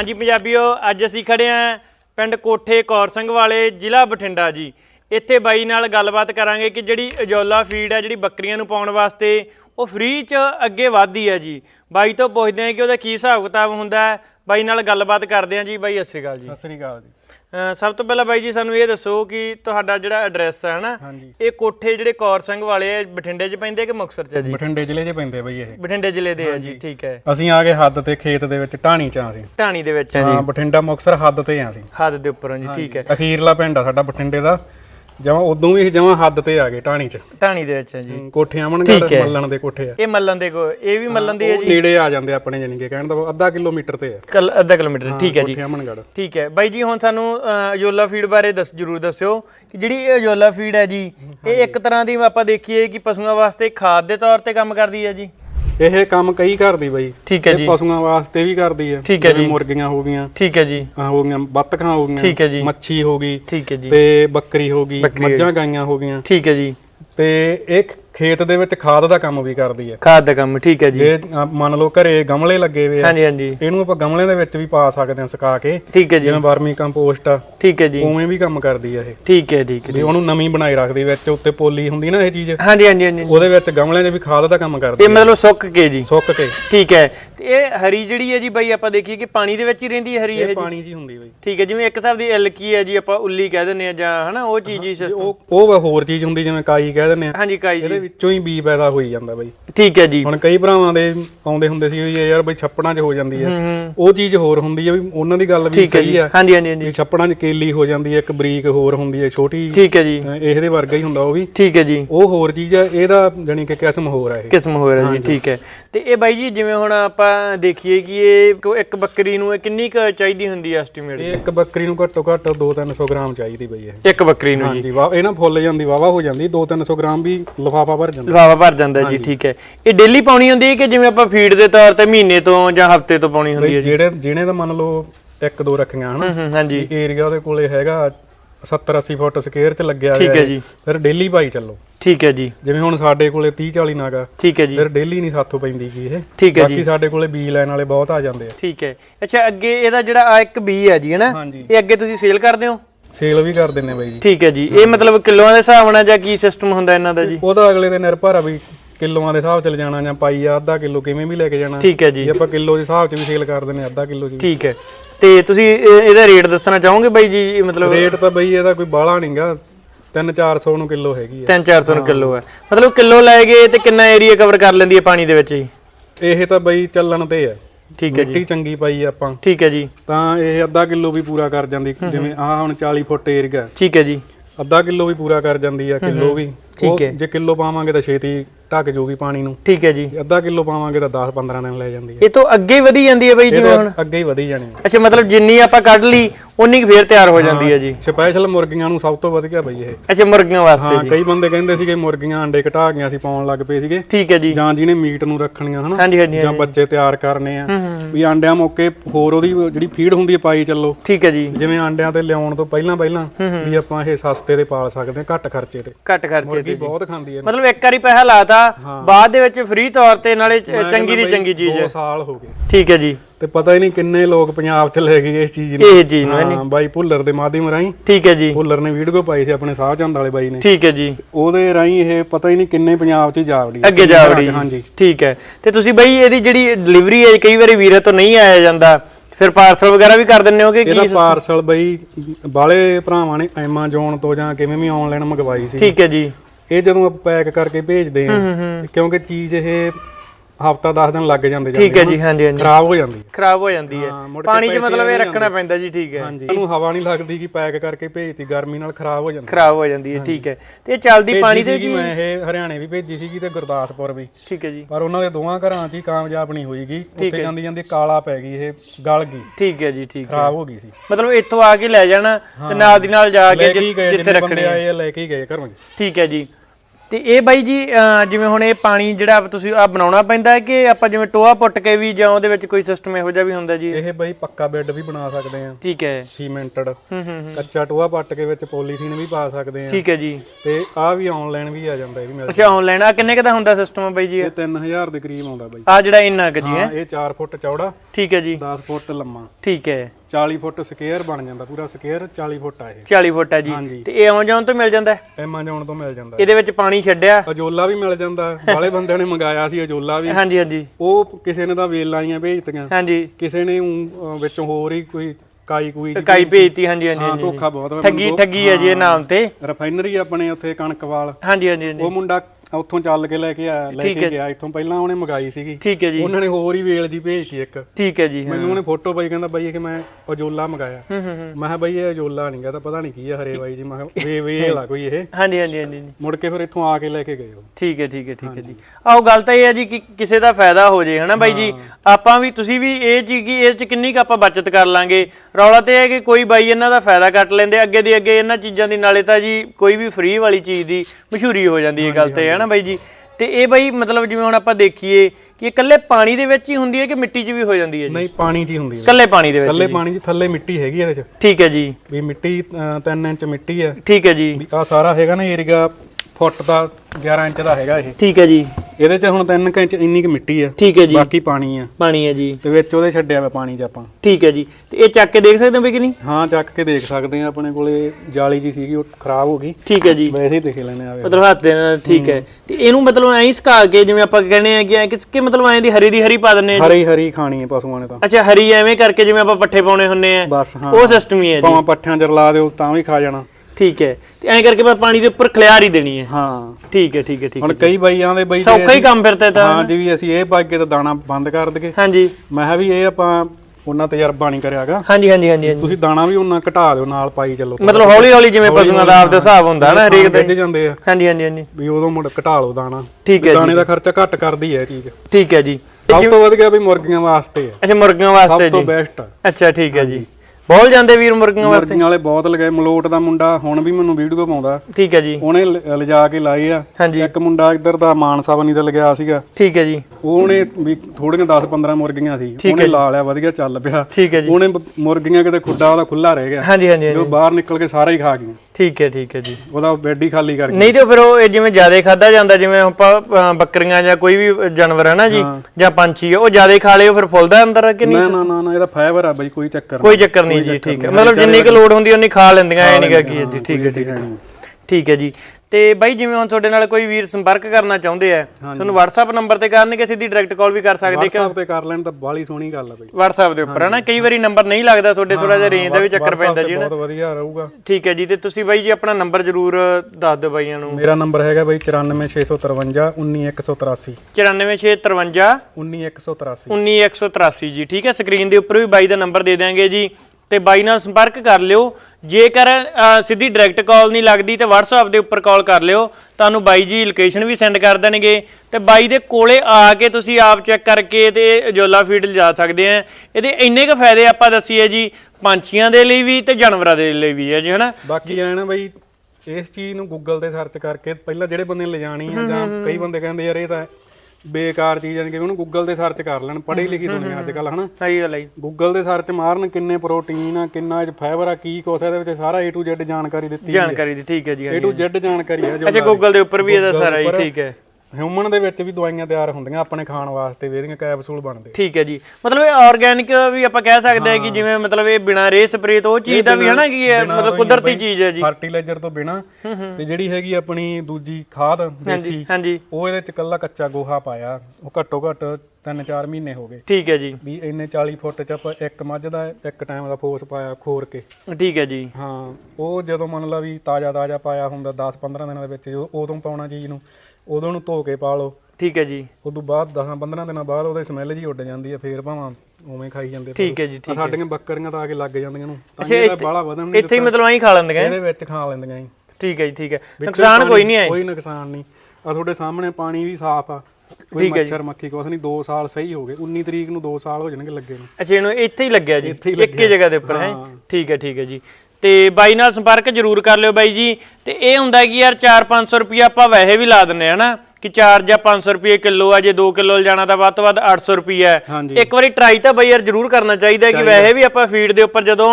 ਹਾਂਜੀ ਪੰਜਾਬੀਓ, ਅੱਜ ਅਸੀਂ ਖੜੇ ਆਂ ਪਿੰਡ ਕੋਠੇ ਕੌਰ ਸਿੰਘ ਵਾਲੇ, ਜ਼ਿਲ੍ਹਾ ਬਠਿੰਡਾ ਜੀ। ਇੱਥੇ ਬਾਈ ਨਾਲ ਗੱਲਬਾਤ ਕਰਾਂਗੇ ਕਿ ਜਿਹੜੀ ਅਜੋਲਾ ਫੀਡ ਹੈ ਜਿਹੜੀ ਬੱਕਰੀਆਂ ਨੂੰ ਪਾਉਣ ਵਾਸਤੇ ਉਹ ਫ੍ਰੀ ਚ ਅੱਗੇ ਵਧਦੀ ਹੈ ਜੀ। ਬਾਈ ਤੋਂ ਪੁੱਛਦੇ ਆਂ ਕਿ ਉਹਦਾ ਕੀ ਹਿਸਾਬ ਕਿਤਾਬ ਹੁੰਦਾ ਹੈ। ਬਾਈ ਨਾਲ ਗੱਲਬਾਤ ਕਰਦੇ ਆਂ ਜੀ। ਬਾਈ ਸਤਿ ਸ਼੍ਰੀ ਅਕਾਲ ਜੀ। ਸਤਿ ਸ੍ਰੀ ਅਕਾਲ ਜੀ। ਸਭ ਤੋਂ ਪਹਿਲਾਂ ਬਾਈ ਜੀ ਸਾਨੂੰ ਇਹ ਦੱਸੋ ਕਿ ਤੁਹਾਡਾ ਜਿਹੜਾ ਐਡਰੈਸ ਹੈ ਹਨਾ ਹਾਂਜੀ। ਇਹ ਕੋਠੇ ਜਿਹੜੇ ਕੌਰ ਸਿੰਘ ਵਾਲੇ ਆ ਬਠਿੰਡੇ 'ਚ ਪੈਂਦੇ ਕਿ ਮੁਕਤਸਰ 'ਚ ਆ ਜੀ? ਬਠਿੰਡੇ ਜ਼ਿਲ੍ਹੇ 'ਚ ਪੈਂਦੇ ਆ ਬਈ ਇਹ। ਬਠਿੰਡੇ ਜ਼ਿਲ੍ਹੇ ਦੇ ਆ ਜੀ ਠੀਕ ਹੈ। ਅਸੀਂ ਆ ਗਏ ਹੱਦ ਤੇ ਖੇਤ ਦੇ ਵਿੱਚ ਢਾਣੀ ਚ ਆ ਅਸੀਂ। ਢਾਣੀ ਦੇ ਵਿੱਚ ਆ ਹਾਂ ਜੀ ਬਠਿੰਡਾ ਮੁਕਸਰ ਹੱਦ ਤੇ ਆ ਅਸੀਂ। ਹੱਦ ਦੇ ਉੱਪਰ ਆ ਜੀ ਠੀਕ ਹੈ। ਅਖੀਰਲਾ ਪਿੰਡ ਆ ਸਾਡਾ ਬਠਿੰਡੇ ਦਾ। ਜਮਾਂ ਉਦੋਂ ਵੀ ਜਮਾਂ ਹੱਦ ਤੇ ਆ ਗਏ ਢਾਣੀ ਚ। ਢਾਣੀ ਦੇ ਵਿੱਚ ਜੀ। ਕੋਠੇ ਠੀਕ ਹੈ। ਮੱਲਣ ਦੇ ਕੋਠੇ ਆ। ਇਹ ਮੱਲਣ ਦੇ ਕੋ ਇਹ ਵੀ ਮੱਲਣ ਦੀ ਹੈ ਉਹ ਜੀ। ਨੇੜੇ ਆ ਜਾਂਦੇ ਆਪਣੇ ਜਾਨੀ ਕਿ ਕਹਿਣ ਦਾ ਭਾਵ ਅੱਧਾ ਕਿਲੋਮੀਟਰ ਤੇ ਆ। ਕੱਲ ਅੱਧਾ ਕਿਲੋਮੀਟਰ ਠੀਕ ਹੈ ਜੀ। ਕੋਠੇ ਅਮਨਗੜ ਠੀਕ ਹੈ। ਬਾਈ ਜੀ ਹੁਣ ਸਾਨੂੰ ਅ, ਅਜੋਲਾ ਫੀਡ ਬਾਰੇ ਦੱਸ ਜਰੂਰ ਦੱਸਿਓ ਕਿ ਜਿਹੜੀ ਇਹ ਅਜੋਲਾ ਫੀਡ ਹੈ ਜੀ ਇਹ ਇੱਕ ਤਰ੍ਹਾਂ ਦੀ ਆਪਾਂ ਦੇਖੀਏ ਕਿ ਪਸ਼ੂਆਂ ਵਾਸਤੇ ਖਾਦ ਦੇ ਤੌਰ ਤੇ ਕੰਮ ਕਰਦੀ ਹੈ ਜੀ। ਇਹ ਕੰਮ ਕਈ ਕਰਦੀ ਬਈ। ਠੀਕ ਹੈ ਜੀ। ਪਸ਼ੂਆਂ ਵਾਸਤੇ ਵੀ ਕਰਦੀ ਆ ਠੀਕ ਹੈ ਜੀ। ਮੁਰਗੀਆਂ ਹੋ ਗਈਆਂ। ਠੀਕ ਹੈ ਜੀ। ਆ ਹੋ ਗਈਆਂ ਬੱਤਖਾਂ ਹੋ ਗਈਆਂ ਠੀਕ ਹੈ ਜੀ। ਮੱਛੀ ਹੋ ਗਈ ਠੀਕ ਹੈ ਜੀ। ਤੇ ਬੱਕਰੀ ਹੋ ਗਈ ਹੋ ਮੱਝਾਂ ਗਾਈਆਂ ਹੋ ਗਈਆਂ। ਠੀਕ ਹੈ ਜੀ। ਤੇ ਇਹ ਖੇਤ ਦੇ ਵਿੱਚ ਖਾਦ ਦਾ ਕੰਮ ਵੀ ਕਰਦੀ ਹੈ। ਖਾਦ ਦਾ ਕੰਮ ਠੀਕ ਹੈ ਜੀ। ਜੇ ਅ, ਮੰਨ ਲਓ ਘਰੇ ਗਮਲੇ ਲੱਗੇ ਹੋਏ ਆ ਹਾਂਜੀ ਹਾਂਜੀ। ਇਹਨੂੰ ਆਪਾਂ ਗਮਲਿਆਂ ਦੇ ਵਿੱਚ ਵੀ ਪਾ ਸਕਦੇ ਹਾਂ ਸੁਕਾ ਕੇ ਠੀਕ ਹੈ ਜੀ। ਜਿਵੇਂ ਵਰਮੀ ਕੰਪੋਸਟ ਆ ਠੀਕ ਹੈ ਜੀ। ਉਵੇਂ ਵੀ ਕੰਮ ਕਰਦੀ ਆ ਇਹ। ਠੀਕ ਹੈ ਠੀਕ ਹੈ ਵੀ ਉਹਨੂੰ ਨਵੀਂ ਬਣਾਈ ਰੱਖਦੀ ਵਿੱਚ ਉੱਤੇ ਪੋਲੀ ਹੁੰਦੀ ਨਾ ਇਹ ਚੀਜ਼। ਹਾਂਜੀ ਹਾਂਜੀ ਹਾਂਜੀ ਉਹਦੇ ਵਿੱਚ ਗਮਲਿਆਂ 'ਚ ਵੀ ਖਾਦ ਦਾ ਕੰਮ ਕਰਦੀ ਇਹ ਮਤਲਬ ਸੁੱਕ ਕੇ ਜੀ। ਸੁੱਕ ਕੇ। ਠੀਕ ਹੈ। ਤੇ ਇਹ ਹਰੀ ਜਿਹੜੀ ਹੈ ਜੀ ਬਾਈ ਆਪਾਂ ਦੇਖੀਏ ਕਿ ਪਾਣੀ ਦੇ ਵਿੱਚ ਹੀ ਰਹਿੰਦੀ ਹੈ ਹਰੀ ਇਹ ਇਹ ਜੀ? ਪਾਣੀ 'ਚ ਹੀ ਹੁੰਦੀ ਬਈ। ਠੀਕ ਹੈ ਜਿਵੇਂ ਇੱਕ ਹਿਸਾਬ ਦੀ ਐਲਕੀ ਹੈ ਜੀ ਆਪਾਂ ਉੱਲੀ ਕਹਿ ਦਿੰਦੇ ਆ ਜਾਂ ਹਨਾ ਉਹ ਚੀਜ਼ system- ਉਹ ਉਹ ਹੋਰ ਚੀਜ਼ ਹੁੰਦੀ ਜਿਵੇਂ ਕਾਈ ਕਹਿ ਦਿੰਦੇ ਆ। ਹਾਂਜੀ ਕਾਈ ਇਹਦੇ ਜੀ ਵਿੱਚੋਂ ਹੀ ਬੀ ਪੈਦਾ ਹੋਈ ਜਾਂਦਾ ਬਈ। ਠੀਕ ਹੈ ਜੀ। ਹੁਣ ਕਈ ਭਰਾਵਾਂ ਦੇ ਆਉਂਦੇ ਹੁੰਦੇ ਸੀ ਵੀ ਯਾਰ ਬਈ ਛੱਪੜਾਂ 'ਚ ਹੋ ਜਾਂਦੀ ਹੂੰ। ਹੂੰ ਉਹ ਚੀਜ਼ ਹੋਰ ਹੁੰਦੀ ਆ ਵੀ ਉਹਨਾਂ ਦੀ ਗੱਲ ਵੀ ਠੀਕ ਹੈ ਸਹੀ ਜੀ। ਆ ਹਾਂਜੀ ਹਾਂਜੀ ਹਾਂਜੀ। ਛੱਪੜਾਂ 'ਚ ਕੇਲੀ ਹੋ ਜਾਂਦੀ ਹੈ ਇੱਕ ਬਰੀਕ ਹੋਰ ਹੁੰਦੀ ਹੈ ਛੋਟੀ। ਠੀਕ ਹੈ ਜੀ। ਇਹਦੇ ਵਰਗਾ ਹੀ ਹੁੰਦਾ ਉਹ ਵੀ। ਠੀਕ ਹੈ ਜੀ। ਉਹ ਹੋਰ ਚੀਜ਼ ਆ ਇਹਦਾ ਜਾਨੀ ਕਿ ਕਿਸਮ ਹੋਰ ਆ ਇਹ। ਕਿਸਮ ਹੋ ਰਿਹਾ ਜੀ ਠੀਕ ਹੈ। ਤੇ ਇਹ ਬਾਈ ਜੀ ਜਿਵੇਂ ਹੁਣ ਆਪਾਂ ਦੇਖੀਏ ਕਿ ਇਹ ਕੋ- ਇੱਕ ਬੱਕਰੀ ਨੂੰ ਇਹ ਕਿੰਨੀ ਕੁ ਚਾਹੀਦੀ ਹੁੰਦੀ ਹੈ ਐਸਟੀਮੇਟ ਇੱਕ ਬੱਕਰੀ ਨੂੰ ਘੱਟੋ ਘੱਟ 2-300 ਗ੍ਰਾਮ ਚਾਹੀਦੀ ਬਈ ਇਹ। ਇੱਕ ਬੱਕਰੀ ਨੂੰ ਜੀ। ਹਾਂਜੀ ਵਾ ਇਹ ਨਾ ਫੁੱਲ ਜਾਂਦੀ ਵਾਵਾ ਹੋ ਜਾਂਦੀ 2-300 ਗ੍ਰਾਮ ਵੀ ਲਫਾਫਾ ਭਰ ਜਾਂਦਾ। ਲਫਾਫਾ ਭਰ ਜਾਂਦਾ ਜੀ ਠੀਕ ਹੈ। ਇਹ ਡੇਲੀ ਪਾਉਣੀ ਹੁੰਦੀ ਹੈ ਕਿ ਜਿਵੇਂ ਆਪਾਂ ਫੀਡ ਦੇ ਤੌਰ ਤੇ ਮਹੀਨੇ ਤੋਂ ਜਾਂ ਹਫ਼ਤੇ ਤੋਂ ਪਾਉਣੀ ਹੁੰਦੀ ਹੈ ਜਿਹੜੇ ਜਿਹਨੇ ਤਾਂ ਮੰਨ ਲਓ ਇੱਕ ਦੋ ਰੱਖੀਆਂ ਹਨਾ? ਹਾਂਜੀ। ਏਰੀਆ ਉਹਦੇ ਕੋਲੇ ਹੈਗਾ 70-80 ਫੁੱਟ ਸਕੁਅਰ ਚ ਲੱਗਿਆ ਹੋਇਆ ਹੈ। ਫਿਰ ਡੇਲੀ ਪਾਈ ਚੱਲੋ। ਠੀਕ ਹੈ ਜੀ। ਜਿਵੇਂ ਹੁਣ ਸਾਡੇ ਕੋਲੇ 30-40 ਨਾਗਾ ਠੀਕ ਹੈ ਜੀ। ਫਿਰ ਡੇਲੀ ਨਹੀਂ ਸਾਥੋਂ ਪੈਂਦੀ ਕੀ ਇਹ। ਠੀਕ ਹੈ ਜੀ। ਬਾਕੀ ਸਾਡੇ ਕੋਲੇ ਬੀ ਲੈਣ ਵਾਲੇ ਬਹੁਤ ਆ ਜਾਂਦੇ ਆ। ਠੀਕ ਹੈ। ਅੱਛਾ ਅੱਗੇ ਇਹਦਾ ਜਿਹੜਾ ਆ ਇੱਕ ਬੀ ਹੈ ਜੀ ਹੈਨਾ? ਇਹ ਅੱਗੇ ਤੁਸੀਂ ਸੇਲ ਕਰਦੇ ਹੋ? ਸੇਲ ਵੀ ਕਰ ਦਿੰਨੇ ਬਾਈ ਜੀ। ਠੀਕ ਹੈ ਜੀ। ਇਹ ਮਤਲਬ ਕਿਲੋਆਂ ਦੇ ਹਿਸਾਬ ਨਾਲ ਜਾਂ ਕੀ ਸਿਸਟਮ ਹੁੰਦਾ ਇਹਨਾਂ ਦਾ ਜੀ? ਉਹਦਾ ਅਗਲੇ ਦੇ ਨਿਰਭਰ ਆ ਵੀ ਕਿਲੋਆਂ ਦੇ ਹਿਸਾਬ ਚ ਲੈ ਜਾਣਾ ਜਾਂ ਪਾਈ ਆ ਅੱਧਾ ਕਿਲੋ ਕਿਵੇਂ ਵੀ ਲੈ ਕੇ ਜਾਣਾ। ਠੀਕ ਹੈ ਜੀ। ਜੇ ਆਪਾਂ ਕਿਲੋ ਦੇ ਹਿਸਾਬ ਚ ਵੀ ਸੇਲ ਕਰ ਦਿੰਨੇ ਅੱਧਾ ਕਿਲੋ ਵੀ। ਠੀਕ ਹੈ। ਤੇ ਤੁਸੀਂ ਇਹ- ਇਹਦਾ ਰੇਟ ਦੱਸਣਾ ਚਾਹੋਗੇ ਬਾਈ ਜੀ? ਮਤਲਬ ਰੇਟ ਤਾਂ ਬਈ ਇਹਦਾ ਕੋਈ ਬਾਹਲਾ ਨਹੀਂਗਾ 3-400 ਨੂੰ ਕਿਲੋ ਹੈਗੀ ਆ। 3-400 ਨੂੰ ਕਿਲੋ ਹੈ। ਮਤਲਬ ਕਿਲੋ ਲੈ ਗਏ ਤੇ ਕਿੰਨਾ ਏਰੀਆ ਕਵਰ ਕਰ ਲੈਂਦੀ ਹੈ ਪਾਣੀ ਦੇ ਵਿੱਚ ਜੀ? ਇਹ ਤਾਂ ਬਈ ਚੱਲਣ ਤੇ ਆ। ਠੀਕ ਹੈ ਜੀ। ਮਿੱਟੀ ਚੰਗੀ ਪਾਈ ਆ ਆਪਾਂ। ਠੀਕ ਹੈ ਜੀ। ਤਾਂ ਇਹ ਅੱਧਾ ਕਿਲੋ ਵੀ ਪੂਰਾ ਕਰ ਜਾਂਦੀ। ਜਿਵੇਂ ਆਹ ਹੁਣ 40 ਫੁੱਟ ਏਰੀਆ। ਠੀਕ ਹੈ ਜੀ। ਅੱਧਾ ਕਿਲੋ ਵੀ ਪੂਰਾ ਕਰ ਜਾਂਦੀ ਆ ਕਿਲੋ ਵੀ। ਠੀਕ ਹੈ। ਜੇ ਕਿਲੋ ਪਾਵਾਂਗੇ ਤਾਂ ਛੇਤੀ ਢੱਕ ਜੂਗੀ ਪਾਣੀ ਨੂੰ। ਠੀਕ ਹੈ ਜੀ। ਜੇ ਅੱਧਾ ਕਿਲੋ ਪਾਵਾਂਗੇ ਤਾਂ 10-15 ਦਿਨ ਲੈ ਜਾਂਦੀ ਆ ਇਹ ਤੋਂ ਅੱਗੇ ਹੀ ਵਧੀ ਜਾਂਦੀ ਹੈ ਬਾਈ ਜਿਵੇਂ ਹੁਣ? ਅੱਗੇ ਹੀ ਵਧੀ ਜਾਣੀ ਆ ਅੱਛਾ ਮਤਲਬ ਜਿੰਨੀ ਆਪਾਂ ਕੱਢ ਲਈ ਉਨੀ ਫੇਰ ਤਿਆਰ ਹੋ ਜਾਂਦੀ ਹੈ ਜੀ। ਸਪੈਸ਼ਲ ਮੁਰਗੀਆਂ ਨੂੰ ਸਭ ਤੋਂ ਵਧੀਆ ਬਈ ਇਹ। ਅੱਛਾ ਮੁਰਗੀਆਂ ਵਾਸਤੇ ਹਾਂ ਕਈ ਬੰਦੇ ਕਹਿੰਦੇ ਸੀਗੇ ਮੁਰਗੀਆਂ ਅੰਡੇ ਘਟਾ ਗਈਆਂ ਸੀ ਪਾਉਣ ਲੱਗ ਪਏ ਸੀਗੇ। ਠੀਕ ਹੈ ਜੀ। ਜਾਂ ਜਿਹਨੇ ਮੀਟ ਨੂੰ ਰੱਖਣੀਆਂ ਹਨਾ। ਹਾਂਜੀ ਹਾਂਜੀ ਜਾਂ ਬੱਚੇ ਤਿਆਰ ਕਰਨੇ ਆ। ਹੂੰ ਹੂੰ। ਵੀ ਆਂਡਿਆਂ ਮੌਕੇ ਹੋਰ ਉਹਦੀ ਜਿਹੜੀ ਫੀਡ ਹੁੰਦੀ ਹੈ ਪਾਈ ਚੱਲੋ। ਠੀਕ ਹੈ ਜੀ। ਜਿਵੇਂ ਆਂਡਿਆਂ ਤੇ ਲਿਆਉਣ ਤੋਂ ਪਹਿਲਾਂ ਪਹਿਲਾਂ ਵੀ ਆਪਾਂ ਇਹ ਸਸਤੇ ਤੇ ਪਾਲ ਸਕਦੇ ਹਾਂ ਘੱਟ ਖਰਚੇ ਤੇ। ਘੱਟ ਖਰਚੇ ਮੁਰਗੀ ਬਹੁਤ ਖਾਂਦੀ ਹੈ ਮਤਲਬ ਇੱਕ ਵਾਰੀ ਪੈਸਾ ਲਾਤਾ ਬਾਅਦ ਦੇ ਵਿੱਚ ਫ੍ਰੀ ਤੌਰ ਤੇ ਨਾਲੇ ਚੰਗੀ ਦੀ ਚੰਗੀ ਚੀਜ਼ 2 ਸਾਲ ਹੋ ਗਏ। ਠੀਕ ਹੈ ਜੀ। ਤੇ ਪਤਾ ਹੀ ਨਹੀਂ ਕਿੰਨੇ ਲੋਕ ਪੰਜਾਬ 'ਚ ਲੈ ਗਏ ਇਸ ਚੀਜ਼ ਨੂੰ। ਇਹ ਚੀਜ਼ ਨੂੰ ਹਾਂ ਬਾਈ ਭੁੱਲਰ ਦੇ ਮਾਧਿਅਮ ਰਾਹੀਂ। ਠੀਕ ਹੈ ਜੀ। ਭੁੱਲਰ ਨੇ ਵੀਡੀਓ ਪਾਈ ਸੀ ਆਪਣੇ ਸਾਹ ਚੰਦ ਵਾਲੇ ਬਾਈ ਨੇ। ਠੀਕ ਹੈ ਜੀ। ਉਹਦੇ ਰਾਹੀਂ ਇਹ ਪਤਾ ਹੀ ਨਹੀਂ ਕਿੰਨੇ ਪੰਜਾਬ 'ਚ ਹੀ। ਜਾ ਵੜੀ ਹੈ। ਅੱਗੇ ਜਾ ਵੜੀ ਹਾਂਜੀ। ਠੀਕ ਹੈ। ਤੇ ਤੁਸੀਂ ਬਈ ਇਹਦੀ ਜਿਹੜੀ ਡਿਲੀਵਰੀ ਹੈ ਕਈ ਵਾਰੀ ਵੀਰੇ ਤੋਂ ਨਹੀਂ ਆਇਆ ਜਾਂਦਾ। ਫਿਰ ਪਾਰਸਲ ਵਗੈਰਾ ਵੀ ਕਰ ਦਿੰਦੇ ਹੋਗੇ ਇਹਦਾ ਕੀ ਪਾਰਸਲ ਬਈ ਬਾਲੇ ਭਰਾਵਾਂ ਨੇ ਐਮਾਜ਼ੋਨ ਤੋਂ ਜਾਂ ਕਿਵੇਂ ਵੀ ਆਨਲਾਈਨ ਮੰਗਵਾਈ ਸੀ। ਠੀਕ ਹੈ ਜੀ। ਇਹ ਜਦੋਂ ਆਪਾਂ ਪੈਕ ਕਰਕੇ ਭੇਜਦੇ ਹੂੰ ਕਿਉਂਕਿ ਚੀਜ਼ ਇਹ ਹਫਤਾ 10 ਦਿਨ ਲੱਗ ਜਾਂਦੇ ਠੀਕ ਹੈ ਜੀ ਹਾਂਜੀ ਹਾਂਜੀ। ਖਰਾਬ ਹੋ ਜਾਂਦੀ ਹੈ। ਖਰਾਬ ਹੋ ਜਾਂਦੀ ਹੈ। ਹਾਂ, ਮੁੜ ਕੇ ਪਾਣੀ 'ਚ ਪੈਸੇ ਮਤਲਬ ਇਹ ਰੱਖਣਾ ਪੈਂਦਾ ਜੀ ਠੀਕ ਹੈ। ਹਾਂਜੀ। ਇਹਨੂੰ ਹਵਾ ਨਹੀਂ ਲੱਗਦੀ ਕਿ ਪੈਕ ਕਰਕੇ ਭੇਜਤੀ ਗਰਮੀ ਨਾਲ ਖਰਾਬ ਹੋ ਜਾਂਦੀ ਖਰਾਬ ਹੋ ਜਾਂਦੀ ਹੈ ਠੀਕ ਹੈ। ਤੇ ਇਹ ਚੱਲਦੀ ਪਾਣੀ ਤੇ ਸੀਗੀ ਮੈਂ ਇਹ ਹਰਿਆਣੇ ਵੀ ਭੇਜੀ ਸੀਗੀ ਤੇ ਗੁਰਦਾਸਪੁਰ ਵੀ। ਠੀਕ ਹੈ ਜੀ। ਪਰ ਉਹਨਾਂ ਦੇ ਦੋਵਾਂ ਘਰਾਂ 'ਚ ਹੀ ਕਾਮਯਾਬ ਨਹੀਂ ਹੋਈਗੀ ਉੱਥੇ ਜਾਂਦੀ ਜਾਂਦੀ ਕਾਲਾ ਪੈ ਗਈ ਇਹ ਗਲ ਗਈ। ਠੀਕ ਹੈ ਜੀ ਠੀਕ ਹੈ। ਖਰਾਬ ਹੋ ਗਈ ਸੀ। ਮਤਲਬ ਇੱਥੋਂ ਆ ਕੇ ਲੈ ਜਾਣਾ ਤੇ ਨਾਲ ਦੀ ਨਾਲ ਜਾ ਲੈ ਕੇ ਕੇ ਹੀ ਜਿ- ਗਏ ਜਿੱਥੇ ਰੱਖਣੀ ਆਏ ਆ ਲੈ ਕੇ ਹੀ ਗਏ ਘਰੋਂ ਠੀਕ ਹੈ ਜੀ। ਤੇ ਇਹ ਬਾਈ ਜੀ ਜਿਵੇਂ ਹੁਣ ਇਹ ਪਾਣੀ ਜਿਹੜਾ ਤੁਸੀਂ ਆ ਬਣਾਉਣਾ ਪੈਂਦਾ ਹੈ ਕਿ ਆਪਾਂ ਜਿਵੇਂ ਟੋਆ ਪੁੱਟ ਕੇ ਵੀ ਜਾਂ ਉਹਦੇ ਵਿੱਚ ਕੋਈ ਸਿਸਟਮ ਇਹੋ ਜਿਹਾ ਵੀ ਹੁੰਦਾ ਜੀ? ਇਹ ਬਈ ਪੱਕਾ ਬੈੱਡ ਵੀ ਬਣਾ ਸਕਦੇ ਆ ਠੀਕ ਹੈ। ਸੀਮੈਂਟਡ। ਹੂੰ ਹੂੰ ਹੂੰ। ਕੱਚਾ ਟੋਆ ਪੱਟ ਕੇ ਵਿੱਚ ਪੋਲੀਥੀਨ ਵੀ ਪਾ ਸਕਦੇ ਆ ਠੀਕ ਹੈ ਜੀ। ਤੇ ਆ ਵੀ ਆਨਲਾਈਨ ਵੀ ਆ ਜਾਂਦਾ ਇਹ ਵੀ ਮਿਲ ਅੱਛਾ ਆਨਲਾਈਨ ਆ ਕਿੰਨੇ ਕੁ ਦਾ ਹੁੰਦਾ ਸਿਸਟਮ ਬਾਈ ਜੀ ਇਹ? 3000 ਦੇ ਕਰੀਬ ਆਉਂਦਾ ਬਈ। ਆ ਜਿਹੜਾ ਇੰਨਾ ਕੁ ਜੀ ਹੈ। ਇਹ 4 ਫੁੱਟ ਚੌੜਾ ਠੀਕ ਹੈ ਜੀ। 10 ਫੁੱਟ ਲੰਮਾ। ਠੀਕ ਹੈ। 40 ਫੁੱਟ ਸਕੁਅਰ ਬਣ ਜਾਂਦਾ ਪੂਰਾ ਸਕੁਅਰ 40 ਫੁੱਟ ਆ ਇਹ। 40 ਫੁੱਟ ਹੈ ਜੀ। ਤੇ ਇਹ ਐਮਾਜ਼ੋਨ ਤੋਂ ਮਿਲ ਜਾਂਦਾ ਹੈ? ਐਮਾਜ਼ੋਨ ਤੋਂ ਮਿਲ ਜਾਂਦਾ ਇਹਦੇ ਵਿੱਚ ਪਾਣੀ ਛੱਡਿਆ। ਅਜੋਲਾ ਵੀ ਮਿਲ ਜਾਂਦਾ। ਵਾਲੇ ਬੰਦਿਆਂ ਨੇ ਮੰਗਾਇਆ ਸੀ ਅਜੋਲਾ ਵੀ। ਹਾਂਜੀ ਹਾਂਜੀ। ਉਹ ਕਿਸੇ ਨੇ ਤਾਂ ਵੇਲਾਂ ਆਈਆਂ ਭੇਜਤੀਆਂ। ਹਾਂਜੀ। ਕਿਸੇ ਨੇ ਵਿੱਚੋਂ ਹੋਰ ਹੀ ਕੋਈ ਕਾਈ ਕੋਈ ਕਾਈ ਭੇਜਤੀ। ਹਾਂਜੀ ਹਾਂਜੀ ਹਾਂ ਧੋਖਾ ਬਹੁਤ ਠੱਗੀ ਠੱਗੀ ਹੈ ਜੀ ਇਹ ਨਾਮ ਤੇ। ਰਿਫਾਈਨਰੀ ਆਪਣੇ ਉੱਥੇ ਕਣਕਵਾਲ। ਹਾਂਜੀ ਹਾਂਜੀ। ਉਹ ਮੁੰਡਾ ਉੱਥੋਂ ਚੱਲ ਕੇ ਲੈ ਕੇ ਆਇਆ ਲੈ ਕੇ ਗਿਆ। ਇੱਥੋਂ ਪਹਿਲਾਂ ਉਹਨੇ ਮੰਗਾਈ ਸੀਗੀ। ਠੀਕ ਹੈ ਜੀ। ਉਹਨਾਂ ਨੇ ਹੋਰ ਹੀ ਵੇਲ ਜੀ ਭੇਜਤੀ ਇੱਕ। ਠੀਕ ਹੈ ਜੀ ਹਾਂ। ਮੈਨੂੰ ਉਹਨੇ ਫੋਟੋ ਪਾਈ ਕਹਿੰਦਾ ਬਾਈ ਇਹ ਕਿ ਮੈਂ ਅਜੋਲਾ ਮੰਗਾਇਆ। ਹੂੰ ਹੂੰ ਹੂੰ। ਮੈਂ ਕਿਹਾ ਬਾਈ ਇਹ ਅਜੋਲਾ ਨਹੀਂ ਗਾ ਤਾਂ ਪਤਾ ਨਹੀਂ ਕੀ ਆ ਹਰੇ ਬਾਈ ਜੀ ਮੈਂ ਕਿਹਾ ਵੇ ਵੇਲ ਆ ਕੋਈ ਇਹ। ਹਾਂਜੀ ਹਾਂਜੀ ਹਾਂਜੀ ਹਾਂਜੀ। ਮੁੜ ਕੇ ਫਿਰ ਇੱਥੋਂ ਆ ਕੇ ਲੈ ਕੇ ਗਏ ਉਹ। ਠੀਕ ਹੈ ਠੀਕ ਹੈ ਠੀਕ ਹੈ ਜੀ। ਆਹੋ ਗੱਲ ਤਾਂ ਇਹ ਹੈ ਜੀ ਕਿ ਕਿਸੇ ਦਾ ਫਾਇਦਾ ਹੋ ਜੇ ਹਨਾ ਬਾਈ ਜੀ? ਆਪਾਂ ਵੀ ਤੁਸੀਂ ਵੀ ਇਹ ਚੀਜ਼ ਕੀ ਇਹ ਚ ਕਿੰਨੀ ਕੁ ਆਪਾਂ ਬਚਤ ਕਰ ਲਾਂਗੇ? ਰੌਲਾ ਤੇ ਇਹ ਹੈ ਕਿ ਕੋਈ ਬਾਈ ਇਹਨਾਂ ਦਾ ਫਾਇਦਾ ਕੱਟ ਲੈਂਦੇ ਅੱਗੇ ਦੀ ਅੱਗੇ ਇਹਨਾਂ ਚੀਜ਼ਾਂ ਦੀ ਨਾਲੇ ਤਾਂ ਜੀ ਕੋਈ ਵੀ ਫ੍ਰੀ ਵਾਲੀ ਚੀਜ਼ ਦੀ ਮਸ਼ਹੂਰੀ ਹੋ ਜਾਂਦੀ ਹੈ ਗੱਲ ਤੇ ਹਨਾ ਬਾਈ ਜੀ। ਤੇ ਇਹ ਬਾਈ ਮਤਲਬ ਜਿਵੇਂ ਹੁਣ ਆਪਾਂ ਦੇਖੀਏ ਕਿ ਇਹ ਇਕੱਲੇ ਪਾਣੀ ਦੇ ਵਿੱਚ ਹੀ ਹੁੰਦੀ ਹੈ ਕਿ ਮਿੱਟੀ 'ਚ ਵੀ ਹੋ ਜਾਂਦੀ ਹੈ ਜੀ? ਨਹੀਂ ਪਾਣੀ 'ਚ ਹੀ ਹੁੰਦੀ ਹੈ ਇਕੱਲੇ ਪਾਣੀ ਦੇ ਵਿੱਚ ਥੱਲੇ ਪਾਣੀ 'ਚ ਥੱਲੇ ਮਿੱਟੀ ਹੈਗੀ ਇਹਦੇ 'ਚ। ਠੀਕ ਹੈ ਜੀ। ਵੀ ਮਿੱਟੀ 3 ਇੰਚ ਮਿੱਟੀ ਆ ਠੀਕ ਹੈ ਜੀ। ਵੀ ਆ ਸਾਰਾ ਹੈਗਾ ਨਾ ਏਰੀਆ ਫੁੱਟ ਦਾ 11 ਇੰਚ ਦਾ ਹੈਗਾ ਇਹ। ਠੀਕ ਹੈ ਜੀ। ਇਹਦੇ 'ਚ ਹੁਣ 3 ਇੰਚ ਇੰਨੀ ਕੁ ਮਿੱਟੀ ਆ। ਠੀਕ ਹੈ ਜੀ। ਬਾਕੀ ਪਾਣੀ ਆ। ਪਾਣੀ ਹੈ ਜੀ। ਤੇ ਵਿੱਚ ਉਹਦੇ ਛੱਡਿਆ ਵਾ ਪਾਣੀ 'ਚ ਆਪਾਂ। ਠੀਕ ਹੈ ਜੀ। ਤੇ ਇਹ ਚੱਕ ਕੇ ਦੇਖ ਸਕਦੇ ਹੋ ਬਈ ਕਿ ਨਹੀਂ? ਹਾਂ ਚੱਕ ਕੇ ਦੇਖ ਸਕਦੇ ਆ। ਆਪਣੇ ਕੋਲੇ ਜਾਲੀ ਜੀ ਸੀਗੀ ਉਹ ਖਰਾਬ ਹੋ ਗਈ। ਠੀਕ ਹੈ ਜੀ। ਵੈਸੇ ਹੀ ਦੇਖ ਲੈਣੇ ਆਵੇ ਮਤਲਬ ਹੱਥ ਦੇ ਨਾਲ ਠੀਕ ਹੈ। ਤੇ ਇਹਨੂੰ ਮਤਲਬ ਐਂ ਸੁਕਾ ਕੇ ਜਿਵੇਂ ਆਪਾਂ ਕਹਿੰਦੇ ਆ ਕਿ ਐਂ ਕਿਸ ਕਿ ਮਤਲਬ ਐਂ ਦੀ ਹਰੀ ਦੀ ਹਰੀ ਪਾ ਦਿੰਨੇ ਆ ਹਰੀ ਹਰੀ ਖਾਣੀ ਹੈ ਪਸ਼ੂਆਂ ਨੇ ਤਾਂ। ਅੱਛਾ ਹਰੀ ਐਵੇਂ ਕਰਕੇ ਜਿਵੇਂ ਆਪਾਂ ਪੱਠੇ ਪਾਉਣੇ ਹੁੰਨੇ ਆ। ਬਸ ਹਾਂ। ਉਹ ਸਿਸਟਮ ਹੀ ਹੈ ਜੀ। ਭਾਵੇਂ ਪੱਠਿਆਂ 'ਚ ਰਲਾ ਦਿਓ ਤਾਂ ਵੀ ਖਾ ਜਾਣਾ। ਠੀਕ ਹੈ। ਤੇ ਐਂ ਕਰਕੇ ਬਸ ਪਾਣੀ ਦੇ ਉੱਪਰ ਖਲਿਆਰ ਹੀ ਦੇਣੀ ਹੈ। ਹਾਂ। ਠੀਕ ਹੈ ਠੀਕ ਹੈ ਠੀਕ ਹੈ ਹੁਣ ਕਈ ਬਾਈਆਂ ਦੇ ਬਈ ਸੌਖਾ ਹੀ ਕੰਮ ਫਿਰ ਤੇ ਤਾਂ। ਹਾਂ ਜੀ ਵੀ ਅਸੀਂ ਇਹ ਪਾ ਕੇ ਤਾਂ ਦਾਣਾ ਬੰਦ ਕਰ ਦਗੇ ਹਾਂਜੀ। ਮੈਂ ਕਿਹਾ ਵੀ ਇਹ ਆਪਾਂ ਉਹਨਾਂ ਤਜਰਬਾ ਨਹੀਂ ਕਰਿਆਗਾ। ਹਾਂਜੀ ਹਾਂਜੀ ਹਾਂਜੀ ਹਾਂਜੀ। ਤੁਸੀਂ ਦਾਣਾ ਵੀ ਉਹਨਾਂ ਘਟਾ ਦਿਓ ਨਾਲ ਪਾਈ ਚੱਲੋ। ਮਤਲਬ ਹੌਲੀ ਹੌਲੀ ਜਿਵੇਂ ਪਸ਼ੂਆਂ ਦਾ ਆਪਦੇ ਹਿਸਾਬ ਹੁੰਦਾ ਨਾ ਹਰੇਕ ਦੇ। ਜਾਂਦੇ ਆ। ਹਾਂਜੀ ਹਾਂਜੀ ਹਾਂਜੀ। ਵੀ ਉਦੋਂ ਮੁੜ ਘਟਾ ਲਓ ਦਾਣਾ। ਠੀਕ ਹੈ ਦਾਣੇ ਦਾ ਖਰਚਾ ਘੱਟ ਕਰਦੀ ਹੈ ਇਹ ਚੀਜ਼। ਠੀਕ ਹੈ ਜੀ। ਸਭ ਤੋਂ ਵਧੀਆ ਵੀ ਮੁਰਗੀਆਂ ਵਾਸਤੇ ਹੈ। ਅੱਛਾ ਮੁਰਗੀਆਂ ਵਾਸਤੇ ਸਭ ਤੋਂ ਜੀ। ਬੈਸਟ ਅੱਛਾ ਠੀਕ ਹੈ ਜੀ। ਬੋਲ ਜਾਂਦੇ ਵੀਰ ਮੁਰਗੀਆਂ ਵਾਸਤੇ। ਮੁਰਗੀਆਂ ਵਾਲੇ ਬਹੁਤ ਲਗਾਏ ਮਲੋਟ ਦਾ ਮੁੰਡਾ ਹੁਣ ਵੀ ਮੈਨੂੰ ਵੀਡੀਓ ਪਾਉਂਦਾ। ਠੀਕ ਹੈ ਜੀ। ਉਹਨੇ ਲ- ਲਿਜਾ ਕੇ ਲਾਏ ਆ। ਹਾਂਜੀ। ਇੱਕ ਮੁੰਡਾ ਇੱਧਰ ਦਾ ਮਾਨਸਾ ਬਣੀ ਦਾ ਲਗਿਆ ਸੀਗਾ। ਠੀਕ ਹੈ ਜੀ। ਉਹਨੇ ਵੀ ਥੋੜੀਆਂ 10 15 ਮੁਰਗੀਆਂ ਸੀ। ਉਹਨੇ ਲਾ ਲਿਆ ਵਧੀਆ ਚੱਲ ਪਿਆ। ਠੀਕ ਹੈ ਜੀ। ਉਹਨੇ ਬ- ਮੁਰਗੀਆਂ ਕਿਤੇ ਖੁੱਡਾ ਉਹਦਾ ਖੁੱਲਾ ਰਹਿ ਗਿਆ। ਹਾਂਜੀ ਹਾਂਜੀ ਹਾਂਜੀ। ਜੋ ਬਾਹਰ ਨਿਕਲ ਕੇ ਸਾਰਾ ਹੀ ਖਾ ਗਈਆਂ। ਠੀਕ ਹੈ ਠੀਕ ਹੈ ਜੀ। ਉਹਦਾ ਬੈੱਡ ਹੀ ਖਾਲੀ ਕਰ ਗਈ ਨਹੀਂ ਤੇ ਫਿਰ ਉਹ ਇਹ ਜਿਵੇਂ ਜ਼ਿਆਦਾ ਖਾਦਾ ਜਾਂਦਾ ਜਿਵੇਂ ਆਪਾਂ ਅ, ਬੱਕਰੀਆਂ ਜਾਂ ਕੋਈ ਵੀ ਜਾਨਵਰ ਹੈ ਨਾ ਜੀ ਜਾਂ ਪੰਛੀ ਹੈ ਉਹ ਜ਼ਿਆਦਾ ਖਾ ਲਿਓ ਫਿਰ ਫੁੱਲਦਾ ਅੰਦਰ ਕਿ ਨਹੀਂ? ਨਾ ਨਾ ਨਾ ਨਾ ਇਹਦਾ ਫਾਈਬਰ ਆ ਬਈ ਕੋਈ ਚੱਕਰ ਕੋਈ ਚੱਕਰ ਨਹੀਂ ਜੀ ਠੀਕ ਹੈ। ਮਤਲਬ ਜਿੰਨੀ ਕੁ ਲੋੜ ਹੁੰਦੀ ਉਨੀ ਖਾ ਲੈਂਦੀਆਂ ਐ ਨਹੀਂ ਕੀ ਜੀ ਠੀਕ ਹੈ ਠੀਕ ਹੈ। ਠੀਕ ਹੈ ਜੀ। ਤੇ ਬਾਈ ਜਿਵੇਂ ਹੁਣ ਤੁਹਾਡੇ ਨਾਲ ਕੋਈ ਵੀਰ ਸੰਪਰਕ ਕਰਨਾ ਚਾਹੁੰਦੇ ਆ ਤੁਹਾਨੂੰ WhatsApp ਨੰਬਰ ਤੇ ਕਰਨਗੇ ਸਿੱਧੀ ਡਾਇਰੈਕਟ ਕਾਲ ਵੀ ਕਰ ਸਕਦੇ ਕਿ WhatsApp ਤੇ ਕਰ ਲੈਣ ਤਾਂ ਬਾਲੀ ਸੋਹਣੀ ਗੱਲ ਆ ਬਈ। WhatsApp ਦੇ ਉੱਪਰ ਹੈ ਨਾ? ਕਈ ਵਾਰੀ ਨੰਬਰ ਨਹੀਂ ਲੱਗਦਾ ਤੁਹਾਡੇ ਥੋੜਾ ਜਿਹਾ ਰੇਂਜ ਦਾ ਵੀ ਚੱਕਰ ਪੈਂਦਾ ਜੀ ਬਹੁਤ ਵਧੀਆ ਰਹੂਗਾ। ਠੀਕ ਹੈ ਜੀ ਤੇ ਤੁਸੀਂ ਬਾਈ ਜੀ ਆਪਣਾ ਨੰਬਰ ਜ਼ਰੂਰ ਦੱਸ ਦਿਓ ਬਾਈਆਂ ਨੂੰ। ਮੇਰਾ ਨੰਬਰ ਹੈਗਾ ਬਈ 94653 19183 94653 19183 19183 ਜੀ ਠੀਕ ਹੈ? ਸਕਰੀਨ ਦੇ ਉੱਪਰ ਵੀ ਬਾਈ ਦਾ ਨੰਬਰ ਦੇ ਦਾਂਗੇ ਜੀ। ਤੇ ਬਾਈ ਨਾਲ ਸੰਪਰਕ ਕਰ ਲਿਓ। ਜੇਕਰ ਸਿੱਧੀ ਡਾਇਰੈਕਟ ਕਾਲ ਨਹੀਂ ਲੱਗਦੀ ਤੇ WhatsApp ਦੇ ਉੱਪਰ ਕਾਲ ਕਰ ਲਿਓ। ਤੁਹਾਨੂੰ ਬਾਈ ਜੀ ਲੋਕੇਸ਼ਨ ਵੀ ਸੈਂਡ ਕਰ ਦੇਣਗੇ। ਤੇ ਬਾਈ ਦੇ ਕੋਲੇ ਆ ਕੇ ਤੁਸੀਂ ਆਪ ਚੈੱਕ ਕਰਕੇ ਤੇ ਅਜੋਲਾ ਫੀਡ ਲਿਜਾ ਸਕਦੇ ਆ। ਇਹਦੇ ਇੰਨੇ ਕੁ ਫਾਇਦੇ ਆਪਾਂ ਦਸੀਏ ਜੀ ਪੰਛੀਆਂ ਦੇ ਲਈ ਵੀ ਤੇ ਜਾਨਵਰਾਂ ਦੇ ਲਈ ਵੀ ਹੈ ਜੀ ਹਨਾ? ਬਾਕੀ ਐ ਨਾ ਬਈ ਇਸ ਚੀਜ਼ ਨੂੰ ਗੂਗਲ ਤੇ ਸਰਚ ਕਰਕੇ ਪਹਿਲਾਂ ਜਿਹੜੇ ਬੰਦੇ ਨੇ ਲਿਜਾਣੀ ਆ ਜਾਂ ਕਈ ਬੰਦੇ ਕਹਿੰਦੇ ਯਾਰ ਇਹ ਤਾਂ ਬੇਕਾਰ ਚੀਜ਼ ਆ ਕਿ ਉਹਨੂੰ ਗੂਗਲ ਤੇ ਸਰਚ ਕਰ ਲੈਣ ਪੜ੍ਹੀ ਲਿਖੀ ਦੁਨੀਆ ਅੱਜ ਕੱਲ ਹਨਾ? ਸਹੀ ਗੱਲ ਹੈ ਗੂਗਲ ਤੇ ਸਰਚ ਮਾਰਨ ਕਿੰਨੇ ਪ੍ਰੋਟੀਨ ਆ ਕਿੰਨਾ ਫਾਈਬਰ ਆ ਕੀ ਕੁਛ ਇਹਦੇ ਵਿੱਚ ਸਾਰਾ A to Z ਜਾਣਕਾਰੀ ਦਿੱਤੀ ਹੈ ਜਾਣਕਾਰੀ ਦੀ ਠੀਕ ਹੈ ਜੀ A to Z ਜਾਣਕਾਰੀ ਜੋ ਅੱਛਾ ਗੂਗਲ ਦੇ ਉੱਪਰ ਵੀ ਇਹਦਾ ਸਾਰਾ ਜੀ ਠੀਕ ਹੈ। ਹਿਊਮਨ ਦੇ ਵਿੱਚ ਵੀ ਦਵਾਈਆਂ ਤਿਆਰ ਹੁੰਦੀਆਂ ਆਪਣੇ ਖਾਣ ਵਾਸਤੇ ਵੀ ਇਹਦੀਆਂ ਕੈਪਸੂਲ ਬਣਦੇ ਠੀਕ ਹੈ ਜੀ। ਮਤਲਬ ਇਹ ਆਰਗੈਨਿਕ ਵੀ ਆਪਾਂ ਕਹਿ ਸਕਦੇ ਹਾਂ ਕਿ ਜਿਵੇਂ ਮਤਲਬ ਇਹ ਬਿਨਾ ਰੇ ਸਪਰੇ ਤੋਂ ਉਹ ਚੀਜ਼ ਦਾ ਵੀ ਹੈ ਨਾ ਕਿ ਇਹ ਮਤਲਬ ਕੁਦਰਤੀ ਚੀਜ਼ ਹੈ ਜੀ। ਫਰਟੀਲਾਈਜ਼ਰ ਤੋਂ ਬਿਨਾ ਤੇ ਜਿਹੜੀ ਹੈਗੀ ਆਪਣੀ ਦੂਜੀ ਖਾਦ ਦੇਸੀ ਉਹ ਇਹਦੇ ਚ ਕੱਲਾ ਕੱਚਾ ਗੋਹਾ ਪਾਇਆ ਉਹ ਘੱਟੋ ਘੱਟ 3-4 ਮਹੀਨੇ ਹੋ ਗਏ। ਠੀਕ ਹੈ ਜੀ। ਵੀ ਇੰਨੇ 40 ਫੁੱਟ ਚ ਆਪਾਂ ਇੱਕ ਮੱਝ ਦਾ ਇੱਕ ਟਾਈਮ ਦਾ ਫੋਸ ਪਾਇਆ ਖੋਰ ਕੇ। ਠੀਕ ਹੈ ਜੀ। ਹਾਂ ਉਹ ਜਦੋਂ ਮੰਨ ਲਾ ਵੀ ਤਾਜ਼ਾ ਤਾਜ਼ਾ ਪਾਇਆ ਹੁੰਦਾ 10-15 ਦਿਨਾਂ ਦੇ ਵਿੱਚ ਉਦੋਂ ਪਾਉਣਾ ਚੀਜ਼ ਨੂੰ ਉਦੋਂ ਨੂੰ ਧੋ ਕੇ ਪਾ ਲਓ। ਠੀਕ ਹੈ ਜੀ। ਉਦੋਂ ਬਾਅਦ 10-15 ਦਿਨਾਂ ਬਾਅਦ ਉਹਦੇ ਸਮੈਲ ਜੀ ਉੱਡ ਜਾਂਦੀ ਹੈ ਫੇਰ ਭਾਵਾਂ ਉਵੇਂ ਖਾਈ ਜਾਂਦੇ। ਠੀਕ ਹੈ ਜੀ ਠੀਕ ਸਾਡੀਆਂ ਬੱਕਰੀਆਂ ਤਾਂ ਆ ਕੇ ਲੱਗ ਜਾਂਦੀਆਂ ਨੂੰ। ਤਾਂ ਇਹਦਾ ਬਾਲਾ ਵਧਣ ਨਹੀਂ ਇੱਥੇ ਹੀ ਮਤਲਬ ਐਂ ਖਾ ਲੈਂਦੀਆਂ। ਇਹਦੇ ਵਿੱਚ ਖਾ ਲੈਂਦੀਆਂ ਜੀ। ਠੀਕ ਹੈ ਜੀ ਠੀਕ ਹੈ। ਨੁਕਸਾਨ ਕੋਈ ਨਹੀਂ ਹੈ ਕੋਈ ਨੁਕਸਾਨ ਨਹੀਂ। ਆ ਤੁਹਾਡੇ ਸਾਹਮਣੇ ਪਾਣੀ ਵੀ ਸਾਫ਼ ਆ। ਕੋਈ ਮੱਛਰ ਮੱਖੀ ਕੁਛ ਨਹੀਂ 2 ਸਾਲ ਸਹੀ ਹੋ ਗਏ। 19 ਤਰੀਕ ਨੂੰ 2 ਸਾਲ ਹੋ ਜਾਣਗੇ ਲੱਗੇ ਨੂੰ। ਅੱਛਾ ਇਹਨੂੰ ਇੱਥੇ ਹੀ ਲੱਗਿਆ ਜੀ? ਇੱਕ ਜਗ੍ਹਾ ਦੇ ਉੱਪਰ ਹੈ? ਠੀਕ ਹੈ ਠੀਕ ਹੈ ਜੀ। ਤੇ ਬਾਈ ਨਾਲ ਸੰਪਰਕ ਜ਼ਰੂਰ ਕਰ ਲਿਓ ਬਾਈ ਜੀ। ਤੇ ਇਹ ਹੁੰਦਾ ਕਿ ਯਾਰ 4-500 ਰੁਪਏ ਆਪਾਂ ਵੈਸੇ ਵੀ ਲਾ ਦਿੰਨੇ ਆ ਨਾ ਕਿ 4 ਜਾਂ 500 ਰੁਪਏ ਕਿਲੋ ਆ ਜੇ 2 ਕਿਲੋ ਜਾਣਾ ਤਾਂ ਵੱਧ ਤੋਂ ਵੱਧ 800 ਰੁਪਏ ਹੈ। ਇੱਕ ਵਾਰੀ ਟਰਾਈ ਤਾਂ ਬਈ ਯਾਰ ਜ਼ਰੂਰ ਕਰਨਾ ਚਾਹੀਦਾ ਕਿ ਵੈਸੇ ਵੀ ਆਪਾਂ ਫੀਡ ਦੇ ਉੱਪਰ ਜਦੋਂ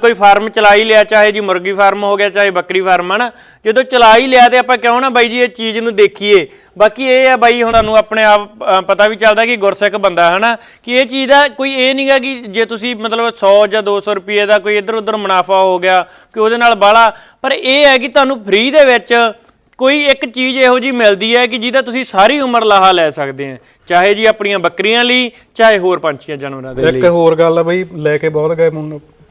ਕੋਈ ਫਾਰਮ ਚਲਾ ਹੀ ਲਿਆ ਚਾਹੇ ਜੀ ਮੁਰਗੀ ਫਾਰਮ ਹੋ ਗਿਆ ਚਾਹੇ ਬੱਕਰੀ ਫਾਰਮ ਹਨ? ਜਦੋਂ ਚਲਾ ਹੀ ਲਿਆ ਤੇ ਆਪਾਂ ਕਿਉਂ ਨਾ ਬਾਈ ਜੀ ਇਹ ਚੀਜ਼ ਨੂੰ ਦੇਖੀਏ? ਬਾਕੀ ਇਹ ਆ ਬਾਈ ਹੁਣ ਤੁਹਾਨੂੰ ਆਪਣੇ ਆਪ ਪਤਾ ਵੀ ਚੱਲਦਾ ਕਿ ਗੁਰਸਿੱਖ ਬੰਦਾ ਹਨਾ? ਕਿ ਇਹ ਚੀਜ਼ ਦਾ ਕੋਈ ਇਹ ਨਹੀਂਗਾ ਕਿ ਜੇ ਤੁਸੀਂ ਮਤਲਬ 100 ਜਾਂ 200 ਰੁਪਏ ਦਾ ਕੋਈ ਇੱਧਰ ਉੱਧਰ ਮੁਨਾਫਾ ਹੋ ਗਿਆ ਕਿ ਉਹਦੇ ਨਾਲ ਬਾਹਲਾ ਪਰ ਇਹ ਹੈ ਕਿ ਤੁਹਾਨੂੰ ਫ੍ਰੀ ਦੇ ਵਿੱਚ ਕੋਈ ਇੱਕ ਚੀਜ਼ ਇਹੋ ਜੀ ਮਿਲਦੀ ਹੈ ਕਿ ਜਿਹਦਾ ਤੁਸੀਂ ਸਾਰੀ ਉਮਰ ਲਾਹਾ ਲੈ ਸਕਦੇ ਆ ਚਾਹੇ ਜੀ ਆਪਣੀਆਂ ਬੱਕਰੀਆਂ ਲਈ ਚਾਹੇ ਹੋਰ ਪੰਛੀਆਂ ਜਾਨਵਰਾਂ ਦੇ ਲਈ। ਇੱਕ ਹੋਰ ਗੱਲ ਆ ਬਈ ਲੈ ਕੇ ਬਹੁਤ ਗਏ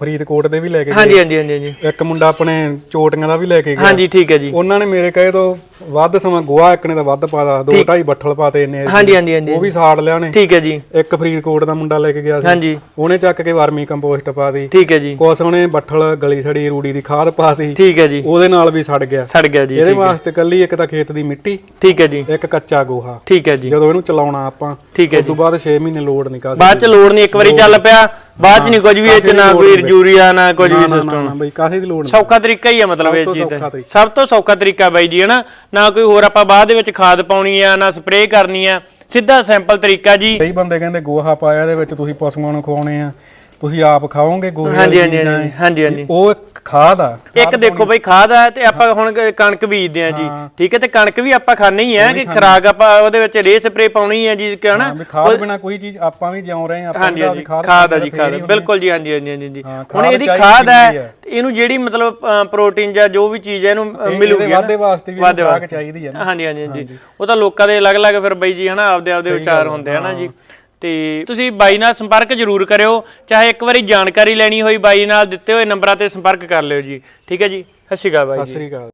ਫਰੀਦਕੋਟ ਦੇ ਵੀ ਲੈ ਕੇ ਗਏ। ਹਾਂਜੀ ਹਾਂਜੀ ਹਾਂਜੀ ਹਾਂਜੀ। ਇੱਕ ਮੁੰਡਾ ਆਪਣੇ ਚੋਟੀਆਂ ਦਾ ਵੀ ਲੈ ਕੇ ਗਿਆ। ਹਾਂਜੀ ਠੀਕ ਹੈ ਜੀ। ਉਹਨਾਂ ਨੇ ਮੇਰੇ ਕਹੇ ਤੋਂ ਵੱਧ ਸਮਾਂ ਗੋਹਾ ਇੱਕ ਨੇ ਤਾਂ ਵੱਧ ਪਾਦਾ ਦੋ ਢਾਈ ਬੱਠਲ ਪਾਤੇ ਇੰਨੇ ਹਾਂਜੀ ਹਾਂਜੀ ਹਾਂਜੀ। ਉਹ ਵੀ ਸਾੜ ਲਿਆ ਨੇ ਠੀਕ ਹੈ ਜੀ। ਇੱਕ ਫਰੀਦਕੋਟ ਦਾ ਮੁੰਡਾ ਲੈ ਕੇ ਗਿਆ ਸੀ। ਹਾਂਜੀ। ਉਹਨੇ ਚੱਕ ਕੇ ਵਰਮੀ ਕੰਪੋਸਟ ਪਾਤੀ। ਠੀਕ ਹੈ ਜੀ। ਕੁਛ ਉਹਨੇ ਬੱਠਲ ਗਲੀ ਸੜੀ ਰੂੜੀ ਦੀ ਖਾਦ ਪਾਤੀ। ਠੀਕ ਹੈ ਜੀ। ਉਹਦੇ ਨਾਲ ਵੀ ਸੜ ਗਿਆ। ਸੜ ਗਿਆ ਜੀ ਇਹਦੇ ਵਾਸਤੇ ਕੱਲੀ ਇੱਕ ਤਾਂ ਖੇਤ ਦੀ ਮਿੱਟੀ ਠੀਕ ਹੈ ਜੀ। ਇੱਕ ਕੱਚਾ ਗੋਹਾ। ਠੀਕ ਹੈ ਜੀ। ਜਦੋਂ ਇਹਨੂੰ ਚਲਾਉਣਾ ਆਪਾਂ ਠੀਕ ਹੈ ਉਸ ਤੋਂ ਬਾਅਦ 6 ਮਹੀਨੇ ਲੋਡ ਨਹੀਂ ਕਰ ਬਾਅਦ ਚ ਲੋੜ ਨਹੀਂ ਇੱਕ ਵਾਰੀ ਚੱਲ ਪਿਆ। ਬਾਅਦ ਚ ਨਹੀਂ ਕੁਝ ਵੀ ਇਹ ਚ ਨਾ ਕੋਈ ਯੂਰੀਆ ਨਾ ਕੁਝ ਵੀ ਸਿਸਟਮ ਨਾ ਬਈ ਕਾਹੇ ਦੀ ਲੋੜ ਨਹੀਂ ਸੌਖਾ ਤਰੀਕਾ ਹੀ ਆ ਮਤਲਬ ਇਹ ਚੀਜ਼ ਦਾ। ਸਭ ਤੋਂ ਸੌਖਾ ਤਰੀਕਾ ਬਾਈ ਜੀ ਹਨਾ? ਨਾ ਕੋਈ ਹੋਰ ਆਪਾਂ ਬਾਅਦ ਦੇ ਵਿੱਚ ਖਾਦ ਪਾਉਣੀ ਆ ਨਾ ਸਪਰੇਅ ਕਰਨੀ ਆ। ਸਿੱਧਾ ਸਿੰਪਲ ਤਰੀਕਾ ਜੀ। ਕਈ ਬੰਦੇ ਕਹਿੰਦੇ ਗੋਹਾ ਪਾਇਆ ਇਹਦੇ ਵਿੱਚ ਤੁਸੀਂ ਪਸ਼ੂਆਂ ਨੂੰ ਖਵਾਉਣੇ ਆ। ਤੁਸੀਂ ਆਪ ਖਾਓਗੇ ਗੋਹੇ ਹਾਂਜੀ ਵਾਲੀ ਹਾਂਜੀ ਚੀਜ਼ਾਂ ਹਾਂਜੀ ਇਹ? ਹਾਂਜੀ ਹਾਂਜੀ। ਉਹ ਇੱਕ ਖਾਦ ਆ ਇੱਕ ਦੇਖੋ ਬਈ ਖਾਦ ਆ ਤੇ ਆਪਾਂ ਹੁਣ ਕ- ਕਣਕ ਬੀਜਦੇ ਆ ਜੀ। ਠੀਕ ਹੈ ਤੇ ਕਣਕ ਵੀ ਆਪਾਂ ਖਾਣੀ ਹੀ ਆ ਕਿ ਖਰਾਕ ਆਪਾਂ ਉਹਦੇ ਵਿੱਚ ਰੇ ਸਪਰੇ ਪਾਉਣੀ ਹੈ ਜੀ ਕਿ ਹਨਾ? ਹਾਂ, ਵੀ ਖਾਦ ਬਿਨਾ ਕੋਈ ਚੀਜ਼ ਆਪਾਂ ਵੀ ਜਿਉਂ ਰਹੇ ਆ ਆਪਾਂ ਹਾਂਜੀ ਵੀ ਹਾਂਜੀ। ਆਪਦੀ ਖਾਦ ਖਾਦ ਆ ਜੀ ਖਾਦ। ਬਿਲਕੁਲ ਜੀ ਹਾਂਜੀ ਹਾਂਜੀ ਹਾਂਜੀ ਜੀ ਹਾਂ, ਹੁਣ ਖਾਦ ਇਹਦੀ ਚਾਹੀਦੀ ਖਾਦ ਹੈ ਹੁੰਦੀ ਹੈ। ਤੇ ਇਹਨੂੰ ਜਿਹੜੀ ਮਤਲਬ ਪ੍ਰੋਟੀਨ ਜਾਂ ਜੋ ਵੀ ਚੀਜ਼ ਹੈ ਇਹਨੂੰ ਮਿਲੂਗੀ ਨਾ। ਵਾਧੇ ਵਾਸਤੇ ਵੀ ਵਾਧੇ ਵਾਸਤੇ। ਚਾਹੀਦੀ ਹੈ ਨਾ। ਹਾਂਜੀ ਹਾਂਜੀ ਹਾਂਜੀ। ਉਹ ਤਾਂ ਲੋਕਾਂ ਦੇ ਅਲੱਗ-ਅਲੱਗ ਫਿਰ ਬਈ ਜੀ ਹਨਾ? ਆਪਦੇ ਆਪਦੇ ਵਿਚਾਰ ਹੁੰਦੇ ਆ ਨਾ ਜੀ। ਤੇ ਤੁਸੀਂ ਬਾਈ ਨਾਲ ਸੰਪਰਕ ਜ਼ਰੂਰ ਕਰਿਓ ਚਾਹੇ ਇੱਕ ਵਾਰੀ ਜਾਣਕਾਰੀ ਲੈਣੀ ਹੋਈ ਬਾਈ ਨਾਲ ਦਿੱਤੇ ਹੋਏ ਨੰਬਰਾਂ ਤੇ ਸੰਪਰਕ ਕਰ ਲਿਓ ਜੀ। ਠੀਕ ਹੈ ਜੀ? ਸਤਿ ਸ਼੍ਰੀ ਅਕਾਲ ਬਾਈ ਸਤਿ ਜੀ। ਸ੍ਰੀ ਅਕਾਲ।